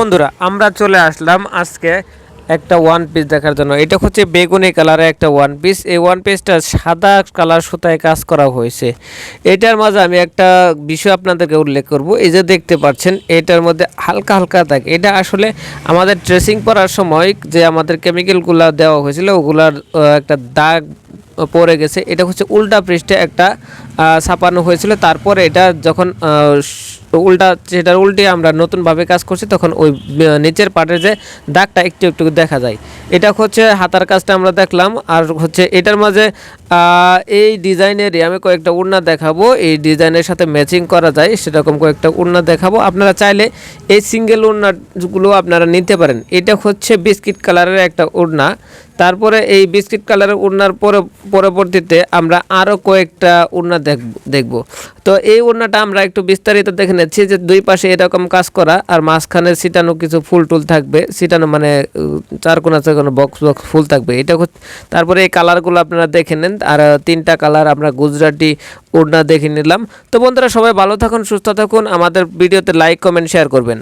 বন্ধুরা, আমরা চলে আসলাম আজকে একটা ওয়ান পিস দেখার জন্য। এটা হচ্ছে বেগুনি কালারের একটা ওয়ান পিস এই ওয়ান পিসটা সাদা কালার সুতায় কাজ করা হয়েছে। এটার মাঝে আমি একটা বিষয় আপনাদেরকে উল্লেখ করব। এই যে দেখতে পাচ্ছেন, এটার মধ্যে হালকা হালকা দাগ। এটা আসলে আমাদের ড্রেসিং করার সময় যে আমাদের কেমিক্যালগুলো দেওয়া হয়েছিল, ওগুলার একটা দাগ পড়ে গেছে। এটা হচ্ছে উল্টা পৃষ্ঠে একটা ছাপানো হয়েছিল। তারপরে এটা যখন উল্টা, সেটার উল্টে আমরা নতুনভাবে কাজ করছি, তখন ওই নিচের পাটের যে দাগটা একটু একটু দেখা যায়। এটা হচ্ছে হাতার কাজটা আমরা দেখলাম, আর হচ্ছে এটার মাঝে এই ডিজাইনেরই আমি কয়েকটা উড়না দেখাবো। এই ডিজাইনের সাথে ম্যাচিং করা যায়, সেরকম কয়েকটা উড়না দেখাবো। আপনারা চাইলে এই সিঙ্গেল উড়নাগুলো আপনারা নিতে পারেন। এটা হচ্ছে বিস্কিট কালারের একটা উড়না। তারপরে এই বিস্কিট কালারের উড়নার পরে, পরবর্তীতে আমরা আরও কয়েকটা উড়না দেখব। তো এই ওড়নাটা আমরা একটু বিস্তারিত দেখে নিচ্ছি যে দুই পাশে এরকম কাজ করা আর মাঝখানে সিটানো কিছু ফুল টুল থাকবে। সিটানো মানে চার কোনা চার কোনা বক্স বক্স ফুল থাকবে। এটা তারপরে এই কালারগুলো আপনারা দেখে নেন। আর তিনটা কালার আমরা গুজরাটি ওড়না দেখে নিলাম। তো বন্ধুরা সবাই ভালো থাকুন, সুস্থ থাকুন। আমাদের ভিডিওতে লাইক কমেন্ট শেয়ার করবেন।